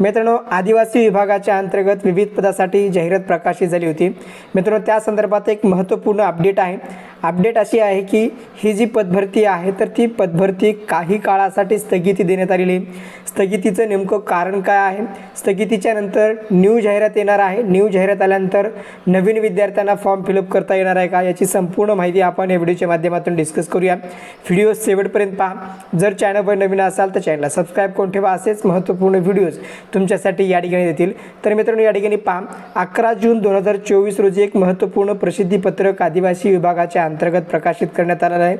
मित्रांनो आदिवासी विभागाच्या अंतर्गत विविध पदासाठी जाहिरात प्रकाशित झाली होती. मित्रांनो त्या संदर्भात एक महत्त्वपूर्ण अपडेट आहे. अपडेट अशी आहे की ही जी पदभरती आहे तर ती पदभरती काही काळासाठी स्थगिती देण्यात आलेली आहे. स्थगितीचं नेमकं कारण काय आहे? स्थगितीच्या नंतर न्यू जाहिरात येणार आहे. न्यू जाहिरात आल्यानंतर नवीन विद्यार्थ्यांना फॉर्म फिलअप करता येणार आहे का? याची संपूर्ण माहिती आपण या व्हिडिओच्या माध्यमातून डिस्कस करूया. व्हिडिओ शेवटपर्यंत पहा. जर चॅनलवर नवीन असाल तर चॅनलला सबस्क्राईब करून ठेवा. असेच महत्त्वपूर्ण व्हिडिओज तुमच्यासाठी या ठिकाणी देतील. तर मित्रांनो या ठिकाणी पहा अकरा जून दोन हजार चोवीस रोजी एक महत्त्वपूर्ण प्रसिद्धीपत्रक आदिवासी विभागाच्या अंतर्गत प्रकाशित करण्यात आलेलं आहे.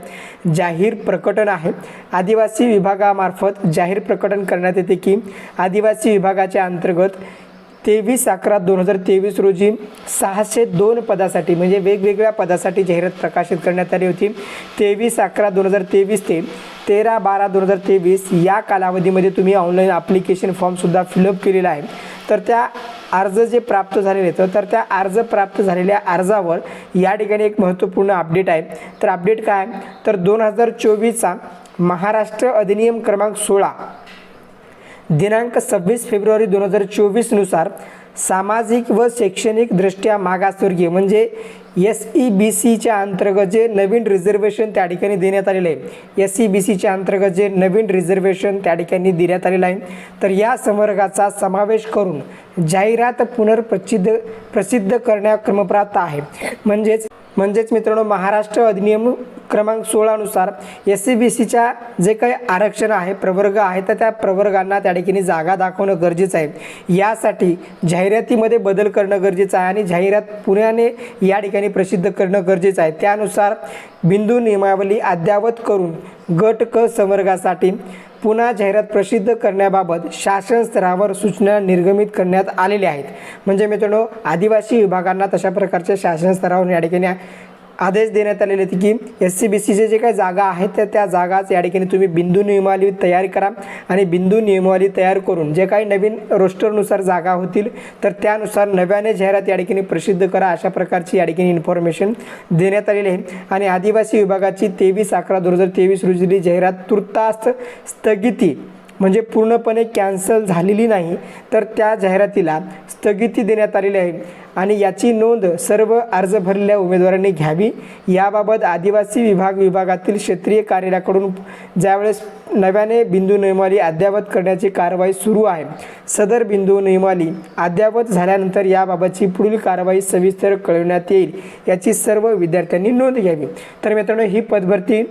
जाहीर प्रकटन आहे. आदिवासी विभागामार्फत जाहीर प्रकटन करण्यात येते की आदिवासी विभागाच्या अंतर्गत तेवीस अकरा दोन हजार तेवीस रोजी सहाशे दोन पदासाठी म्हणजे वेगवेगळ्या पदासाठी जाहिरात प्रकाशित करण्यात आली होती. तेवीस अकरा दोन हजार तेवीस ते तेरा बारा दोन हजार तेवीस या कालावधीमध्ये तुम्ही ऑनलाईन ॲप्लिकेशन फॉर्मसुद्धा फिलअप केलेला आहे. तर त्या अर्ज जे प्राप्त झालेले आहेत तर त्या अर्ज प्राप्त झालेल्या अर्जावर या ठिकाणी एक महत्त्वपूर्ण अपडेट आहे. तर अपडेट काय तर दोन हजार चोवीसचा महाराष्ट्र अधिनियम क्रमांक सोळा दिनांक सव्वीस फेब्रुवारी दोन हजार चोवीसनुसार सामाजिक व शैक्षणिकदृष्ट्या मागासवर्गीय म्हणजे एस ई बी सीच्या अंतर्गत जे नवीन रिझर्वेशन त्या ठिकाणी देण्यात आलेलं आहे. एस ई बी सीच्या अंतर्गत जे नवीन रिझर्वेशन त्या ठिकाणी देण्यात आलेलं आहे. तर या संवर्गाचा समावेश करून जाहिरात पुनर्प्रसिद्ध प्रसिद्ध करण्या क्रमप्राप्त आहे. म्हणजेच म्हणजेच मित्रांनो महाराष्ट्र अधिनियम क्रमांक सोळानुसार एस सी बी सीच्या जे काही आरक्षण आहे प्रवर्ग आहे तर त्या प्रवर्गांना त्या ठिकाणी जागा दाखवणं गरजेचं आहे. यासाठी जाहिरातीमध्ये बदल करणं गरजेचं आहे आणि जाहिरात पुण्याने या ठिकाणी प्रसिद्ध करणं गरजेचं आहे. त्यानुसार बिंदू नियमावली अद्ययावत करून गट क संवर्गासाठी पुन्हा जाहिरात प्रसिद्ध करण्याबाबत शासन स्तरावर सूचना निर्गमित करण्यात आलेल्या आहेत. म्हणजे मित्रांनो आदिवासी विभागांना तशा प्रकारच्या शासन स्तरावर या ठिकाणी आदेश देण्यात आलेले आहेत की एस सी बी सीचे जे काही जागा आहेत त्या त्या जागाच या ठिकाणी तुम्ही बिंदू नियमावली तयार करा आणि बिंदू नियमावली तयार करून जे काही नवीन रोस्टरनुसार जागा होतील तर त्यानुसार नव्याने जाहिरात या ठिकाणी प्रसिद्ध करा अशा प्रकारची या ठिकाणी इन्फॉर्मेशन देण्यात आलेली आहे. आणि आदिवासी विभागाची तेवीस अकरा दोन हजार तेवीस रोजीली जाहिरात तुर्तास स्थगिती म्हणजे पूर्णपणे कॅन्सल झालेली नाही तर त्या जाहिरातीला स्थगिती देण्यात आलेली आहे. आणि याची नोंद सर्व अर्ज भरलेल्या उमेदवारांनी घ्यावी. याबाबत आदिवासी विभाग विभागातील क्षेत्रीय कार्यालयाकडून ज्यावेळेस नव्याने बिंदू नियमावली अद्ययावत करण्याची कारवाई सुरू आहे सदर बिंदू नियमावली अद्ययावत झाल्यानंतर याबाबतची पुढील कारवाई सविस्तर कळविण्यात येईल याची सर्व विद्यार्थ्यांनी नोंद घ्यावी. तर मित्रांनो ही पदभरती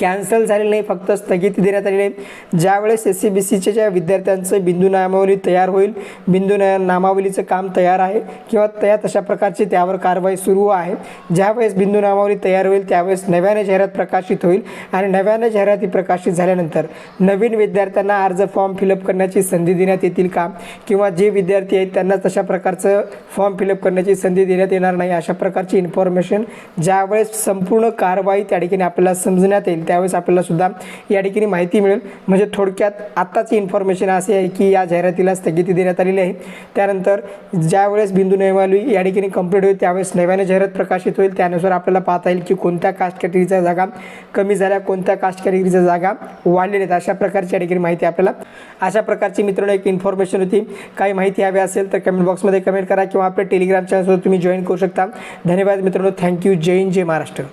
कॅन्सल झालेलं नाही फक्त स्थगिती देण्यात आलेली आहे. ज्यावेळेस एस सी बी सीच्या ज्या विद्यार्थ्यांचं बिंदू नामावली तयार होईल बिंदू ना नामावलीचं काम तयार आहे किंवा त्या तशा प्रकारची त्यावर कारवाई सुरू आहे. ज्यावेळेस बिंदू नामावली तयार होईल त्यावेळेस नव्याने जाहिरात प्रकाशित होईल आणि नव्याने जाहिराती प्रकाशित झाल्यानंतर नवीन विद्यार्थ्यांना अर्ज फॉर्म फिलअप करण्याची संधी देण्यात येतील का? किंवा जे विद्यार्थी आहेत त्यांना तशा प्रकारचं फॉर्म फिलअप करण्याची संधी देण्यात येणार नाही अशा प्रकारची इन्फॉर्मेशन ज्यावेळेस संपूर्ण कारवाई त्या ठिकाणी आपल्याला समजण्यात येईल. त्यावेळेस आपल्याला सुद्धा या ठिकाणी माहिती मिळेल. म्हणजे थोडक्यात आत्ताची इन्फॉर्मेशन अशी आहे की या जाहिरातीला स्थगिती देण्यात आलेली आहे. त्यानंतर ज्यावेळेस बिंदू नियमावली या ठिकाणी कंप्लीट होईल त्यावेळेस नव्याने जाहिरात प्रकाशित होईल. त्यानुसार आपल्याला पाहता येईल की कोणत्या कास्ट कॅटेगरीच्या जागा कमी झाल्या कोणत्या कास्ट कॅटेगरीच्या जागा वाढलेल्या आहेत. अशा प्रकारची या ठिकाणी माहिती आपल्याला अशा प्रकारची मित्रांनो एक इन्फॉर्मेशन होती. काही माहिती हवी असेल तर कमेंट बॉक्समध्ये कमेंट करा किंवा आपल्या टेलिग्राम चॅनलवर तुम्ही जॉईन करू शकता. धन्यवाद मित्रांनो. थँक्यू जय हिंद जय महाराष्ट्र.